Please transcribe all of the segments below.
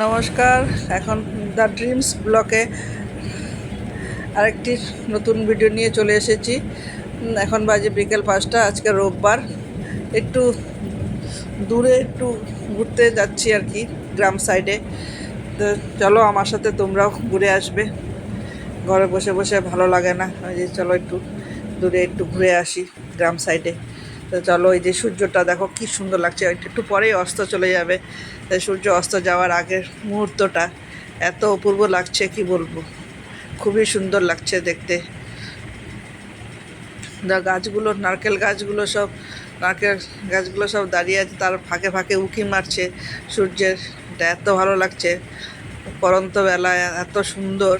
নমস্কার, এখন the dreams ব্লকে আরেকটি নতুন ভিডিও নিয়ে চলে এসেছি। এখন বাজে বিকেল পাঁচটা, আজকে রোববার। একটু দূরে একটু ঘুরতে যাচ্ছি আর কি, গ্রাম সাইডে। তো চলো আমার সাথে তোমরাও ঘুরে আসবে। ঘরে বসে বসে ভালো লাগে না, ওই যে চলো একটু দূরে একটু ঘুরে আসি, গ্রাম সাইডে। তো চলো এই যে সূর্যটা দেখো কি সুন্দর লাগছে। একটু পরেই অস্ত চলে যাবে। তাই সূর্য অস্ত যাওয়ার আগের মুহূর্তটা এত অপূর্ব লাগছে, কি বলব? খুবই সুন্দর লাগছে দেখতে। গাছগুলো, নারকেল গাছগুলো সব নারকেল গাছগুলো সব দাঁড়িয়ে আছে, তার ফাঁকে ফাঁকে উঁকি মারছে সূর্যের। এটা এত ভালো লাগছে। পরন্ত বেলায় এত সুন্দর।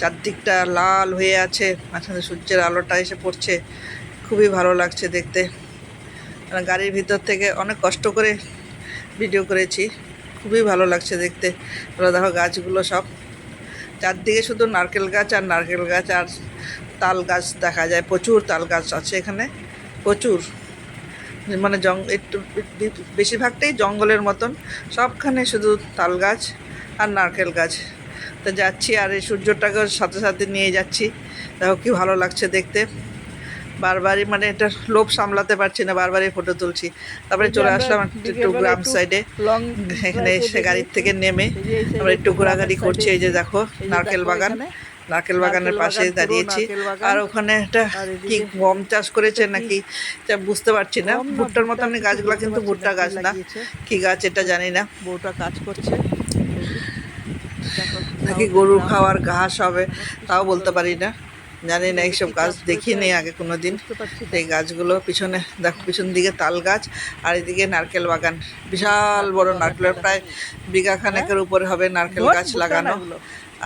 চারদিকটা লাল হয়ে আছে, মাঝখানে সূর্যের আলোটা এসে পড়ছে। খুবই ভালো লাগছে দেখতে। আর গাড়ির ভিতর থেকে অনেক কষ্ট করে ভিডিও করেছি। খুবই ভালো লাগছে দেখতে। ওরা দেখো গাছগুলো সব। চারদিকে শুধু নারকেল গাছ আর নারকেল গাছ আর তাল গাছ দেখা যায়। প্রচুর তাল গাছ আছে এখানে। প্রচুর। মানে জং, একটু বেশিরভাগটাই জঙ্গলের মতন। সবখানে শুধু তাল গাছ আর নারকেল গাছ। তো যাচ্ছি আর এই সূর্যটাকেও সাথে সাথে নিয়ে যাচ্ছি। দেখো কি ভালো লাগছে দেখতে। বারবারই মানে এটা লোভ সামলাতে পারছি না বারবারই ফটো তুলছি। তারপরে চলে আসলাম একটু গ্রাম সাইডে এখানে এসে গাড়ির থেকে নেমে আমরা একটু ঘোরাঘুরি করছি এই যে দেখো নারকেল বাগান। নারকেল বাগানের পাশে দাঁড়িয়েছি। আর ওখানে একটা কি গম চাষ করেছে নাকি বুঝতে পারছি না। ভুট্টার মতো কিছু গাছগুলো কিন্তু ভুট্টা গাছ না। কি গাছ এটা জানি না। বউটা কাজ করছে। নাকি গরুর খাওয়ার ঘাস হবে তাও বলতে পারি না। জানি না এইসব গাছ দেখি দেখিনি আগে কোনো দিন। এই গাছগুলো পিছনে দেখো পিছন দিকে তাল গাছ আর এদিকে নারকেল বাগান। বিশাল বড় নারকেলের প্রায় বিঘা খানেকের উপরে হবে নারকেল গাছ লাগানো।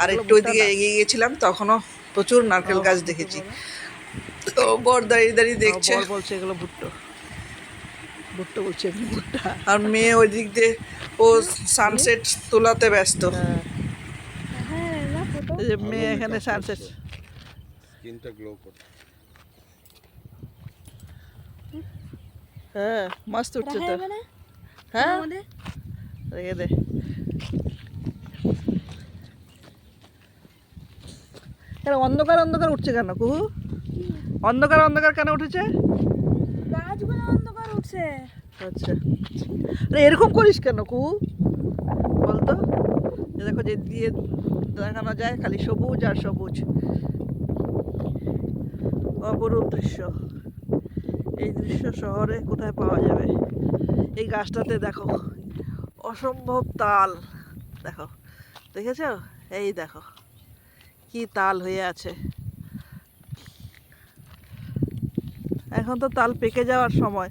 আর একটু ওইদিকে এগিয়ে গেছিলাম তখনও প্রচুর নারকেল গাছ দেখেছি। তো বর দাঁড়িয়ে দাঁড়িয়ে দেখছে। বলছে এগুলো ভুট্টো। ভুট্টো বলছে ভুট্টা। আর মেয়ে ওই দিক দিয়ে ও সানসেট তোলাতে ব্যস্ত। হ্যাঁ। যে মেয়ে এখানে সানসেট স্কিনটা গ্লো করে হ্যাঁ মস্ত উঠছে তো হ্যাঁ? রেখে দে কেন অন্ধকার অন্ধকার উঠছে কেন কুহু? অন্ধকার অন্ধকার কেন উঠেছে? গাছগুলো অন্ধকার উঠছে। আচ্ছা। আরে এরকম করিস কেন কুহু? বলতো? দেখো যে দিয়ে দেখানো যায় খালি সবুজ আর সবুজ। অপরূপ দৃশ্য। এই দৃশ্য শহরে কোথায় পাওয়া যাবে? এই গাছটাতে দেখো, অসম্ভব তাল। দেখো, দেখেছ? এই দেখো, কি তাল হয়ে আছে। এখন তো তাল পেকে যাওয়ার সময়,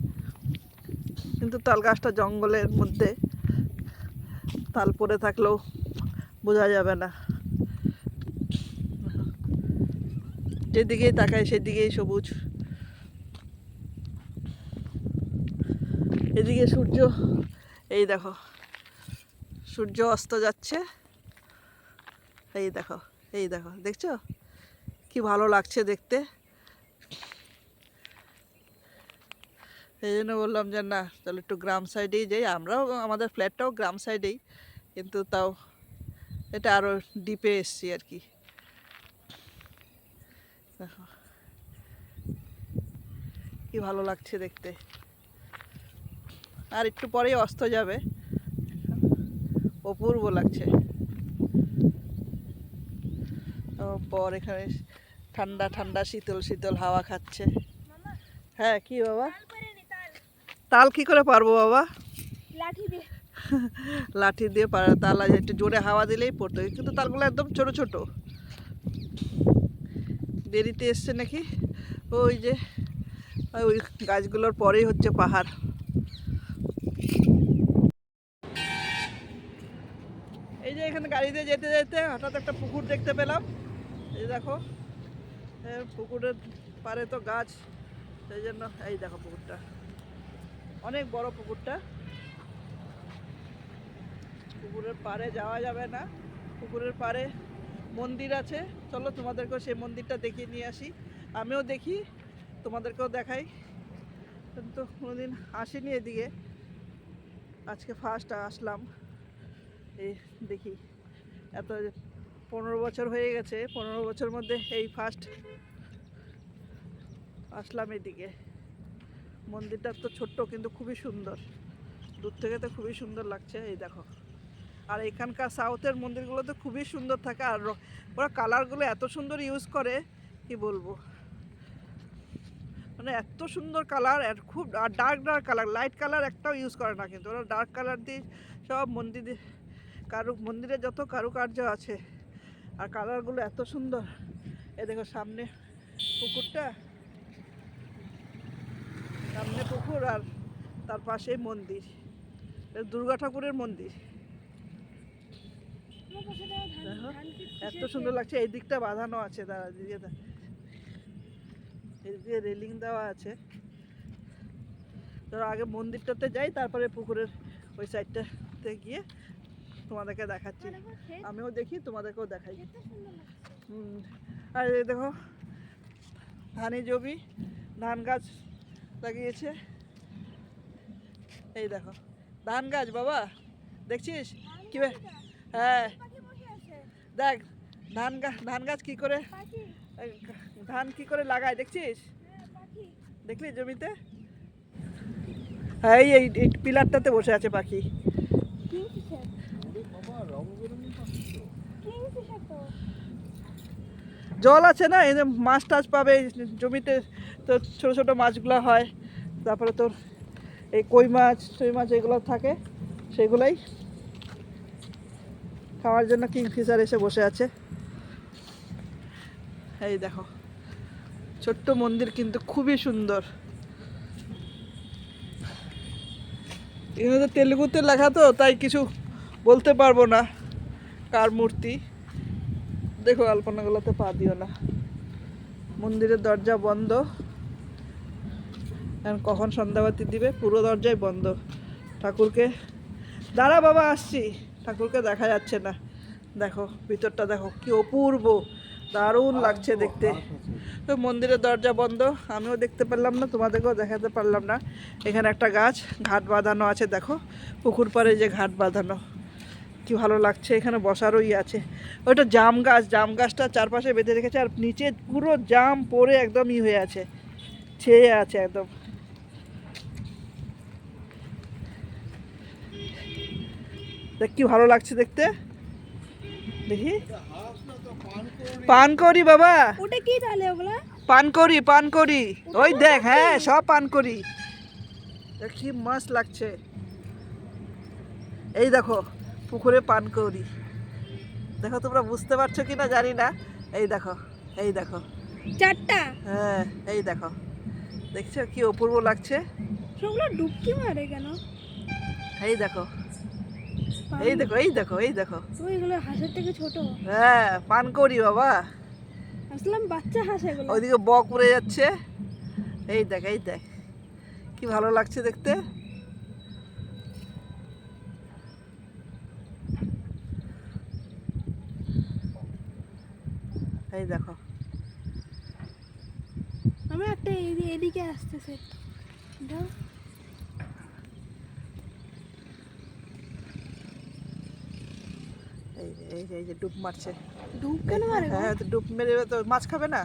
কিন্তু তাল গাছটা জঙ্গলের মধ্যে তাল পড়ে থাকলেও বোঝা যাবে না। যেদিকেই তাকায়, সেদিকেই সবুজ। এদিকে সূর্য, এই দেখো। সূর্য অস্ত যাচ্ছে। এই দেখো এই দেখো, দেখছ? কি ভালো লাগছে দেখতে। এই জন্য বললাম যে, না, তাহলে একটু গ্রাম সাইডেই যাই। আমরাও, আমাদের ফ্ল্যাটটাও গ্রাম সাইডেই, কিন্তু তাও এটা আরও ডিপে এসছি আর কি। দেখো কি ভালো লাগছে দেখতে। আর একটু পরেই অস্ত যাবে। অপূর্ব লাগছে। বর এখানে ঠান্ডা ঠান্ডা শীতল শীতল হাওয়া খাচ্ছে। হ্যাঁ কি বাবা? তাল কি করে পারব বাবা? লাঠি দিয়ে। লাঠি দিয়ে পারা তাল একটু জোরে হাওয়া দিলেই পড়তো। কিন্তু তালগুলো একদম ছোট ছোট। দেরিতে এসছে নাকি? ওই যে, ওই গাছগুলোর পরেই হচ্ছে পাহাড়। এই যে এখানে গাড়িতে যেতে যেতে হঠাৎ একটা পুকুর দেখতে পেলাম। এই দেখো পুকুরের পারে তো গাছ, সেই জন্য এই দেখো পুকুরটা। অনেক বড় পুকুরটা। পুকুরের পাড়ে যাওয়া যাবে না। পুকুরের পাড়ে মন্দির আছে। চলো তোমাদেরকেও সেই মন্দিরটা দেখিয়ে নিয়ে আসি। আমিও দেখি, তোমাদেরকেও দেখাই। কিন্তু কোনোদিন আসিনি এদিকে। আজকে ফার্স্ট আসলাম। এই দেখি, এত পনেরো বছর হয়ে গেছে, পনেরো বছর মধ্যে এই ফার্স্ট আসলাম এদিকে। মন্দিরটা তো ছোট্ট কিন্তু খুবই সুন্দর। দূর থেকে তো খুবই সুন্দর লাগছে, এই দেখো। আর এখানকার সাউথের মন্দিরগুলো তো খুবই সুন্দর থাকে আর ওরা কালারগুলো এত সুন্দর ইউজ করে, কি বলব? মানে এত সুন্দর কালার আর খুব আর dark dark colour light colour একটাও ইউজ করে না কিন্তু ওরা ডার্ক কালার দিয়ে সব মন্দির, কারু, মন্দিরে যত কারুকার্য আছে আর কালারগুলো এত সুন্দর। এ দেখো সামনে পুকুরটা, সামনে পুকুর আর তার পাশেই মন্দির, দুর্গা ঠাকুরের মন্দির আমার পাশে দেখো ধান- দেখো, ধান ক্ষেত এত সুন্দর লাগছে এই দিকটা বাঁধানো আছে দাঁড়া দিকে এদিকে রেলিং দেওয়া আছে। ধরো আগে মন্দিরটাতে যাই তারপরে পুকুরের ওই সাইডটাতে গিয়ে তোমাদেরকে দেখাচ্ছি। আমিও দেখি তোমাদেরকেও দেখাই। হুম, আর এই দেখো ধানি জমি ধান গাছ লাগিয়েছে। এই দেখো ধান গাছ বাবা দেখছিস ধান কি বে- গাছটা, হ্যাঁ। দেখ ধান গাছ ধান গাছ কি করে? ধান কি করে লাগায় দেখছিস? হ্যাঁ, দেখলি জমিতে? হ্যাঁ এই এই পিলারটাতে বসে আছে পাখি। জল আছে না? এই যে মাছ টাছ পাবে জমিতে। তো ছোট ছোট মাছগুলো হয়। তারপরে তোর এই কই মাছ সই মাছ এগুলো থাকে। সেগুলোই খাওয়ার জন্য কিংফিশার এসে বসে আছে। এই দেখো, ছোট্ট মন্দির কিন্তু খুবই সুন্দর। এগুলো তো তেলেগুতে লেখা তো, তাই কিছু বলতে পারব না কার মূর্তি। দেখো আলপনাগুলোতে পা দিও না। মন্দিরের দরজা বন্ধ। কখন সন্ধ্যাবাতি দিবে? পুরো দরজাই বন্ধ। ঠাকুরকে, দাঁড়া বাবা, আসছি। ঠাকুরকে দেখা যাচ্ছে না। দেখো ভিতরটা দেখো কি অপূর্ব দারুণ লাগছে দেখতে। তো মন্দিরের দরজা বন্ধ আমিও দেখতে পারলাম না তোমাদেরকেও দেখাতে পারলাম না। এখানে একটা গাছ ঘাট বাঁধানো আছে দেখো পুকুর পাড়ে যে ঘাট বাঁধানো। কি ভালো লাগছে এখানে বসারও ই আছে। ওইটা জাম গাছ জাম গাছটা চারপাশে বেঁধে রেখেছে আর নিচে পুরো জাম পড়ে একদম ই হয়ে আছে ছেয়ে আছে একদম। দেখ কি ভালো লাগছে দেখতে। দেখি। পান করি বাবা। ওটা কি তাহলে ওগুলা? পান করি ওই দেখ হ্যাঁ সব পানকরি দেখ কি মাস্ত লাগছে। এই দেখো পুকুরে পান করি দেখো তোমরা বুঝতে পারছ কি না জানি না। এই দেখো এই দেখো। চারটা? হ্যাঁ এই দেখো। দেখছ কি অপূর্ব লাগছে। ডুবকি মারে কেন? এই দেখো। এই দেখো এই দেখো এই দেখো। তো এগুলো হাঁসের থেকে ছোট। হ্যাঁ পান করি বাবা। আসলাম বাচ্চা হাঁস এগুলো। ওইদিকে বক উড়ে যাচ্ছে। এই দেখ এই দেখ। কি ভালো লাগছে দেখতে। এই দেখো। আমি একটা এদি- এদিকে আসতেছে। দাও। এই যে এই যে ডুব মারছে। ডুব কেন মারে হ্যাঁ তো ডুব মেরে তো মাছ খাবে না?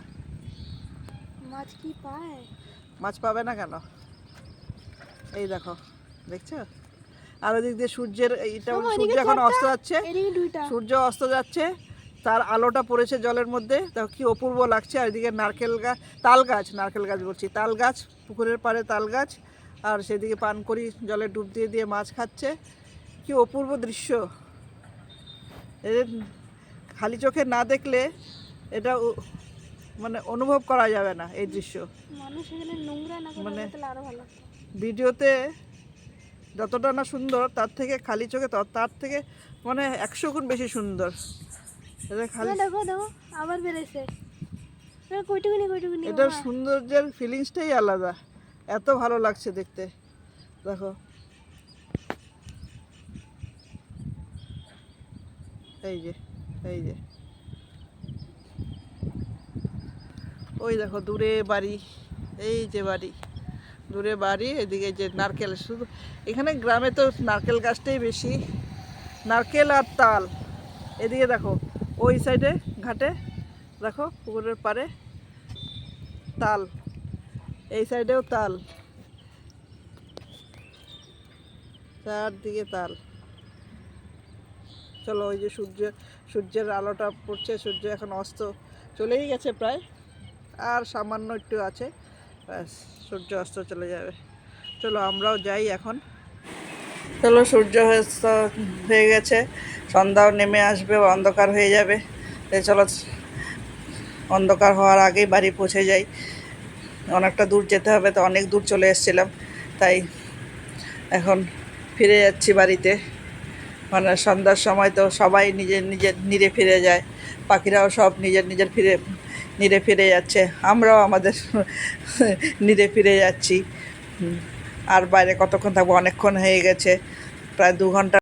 মাছ কি পায়? মাছ পাবে না কেন? এই দেখো দেখছ? আর ওদিক দিয়ে সূর্যের এইটা সূর্য এখন অস্ত যাচ্ছে। সূর্য অস্ত যাচ্ছে তার আলোটা পড়েছে জলের মধ্যে। দেখো কি অপূর্ব লাগছে আর এদিকে নারকেল গাছ তাল গাছ নারকেল গাছ বলছি তাল গাছ পুকুরের পাড়ে তাল গাছ। আর সেদিকে পান করি জলে ডুব দিয়ে দিয়ে মাছ খাচ্ছে। কি অপূর্ব দৃশ্য। খালি চোখে না দেখলে এটা মানে অনুভব করা যাবে না এই দৃশ্য। মানে-। ভিডিওতে যতটা না সুন্দর তার থেকে খালি চোখে তার থেকে মানে একশো গুণ বেশি সুন্দর। এটা দেখো দেখো আবার বেড়েছে। দেখো, কইটুকুনি কইটুকুনি এটার সৌন্দর্যের ফিলিংসটাই আলাদা। এত ভালো লাগছে দেখতে। দেখো। এই যে এই যে। ওই দেখো দূরে বাড়ি, এই যে বাড়ি। দূরে বাড়ি, এদিকে যে নারকেল, শুধু এখানে গ্রামে তো নারকেল গাছটাই বেশি। নারকেল আর তাল। এদিকে দেখো, ওই সাইডে ঘাটে, দেখো পুকুরের পাড়ে তাল। এই সাইডেও তাল। চারদিকে তাল। চলো ওই যে সূর্য, সূর্যের আলোটা পড়ছে, সূর্য এখন অস্ত চলেই গেছে প্রায়। আর সামান্য একটু আছে, ব্যাস, সূর্য অস্ত চলে যাবে। চলো আমরাও যাই এখন। চলো সূর্য অস্ত হয়ে গেছে, সন্ধ্যাও নেমে আসবে, অন্ধকার হয়ে যাবে। চলো, অন্ধকার হওয়ার আগেই বাড়ি পৌঁছে যাই। অনেকটা দূর যেতে হবে, তো অনেক দূর চলে এসেছিলাম, তাই এখন ফিরে যাচ্ছি বাড়িতে। মানে সন্ধ্যার সময় তো সবাই নিজের নিজের নিরে ফিরে যায়। পাখিরাও সব নিজের নিজের ফিরে নিরে ফিরে যাচ্ছে। আমরাও আমাদের নিরে ফিরে যাচ্ছি। আর বাইরে কতক্ষণ থাকব? অনেকক্ষণ হয়ে গেছে। প্রায় দু ঘণ্টা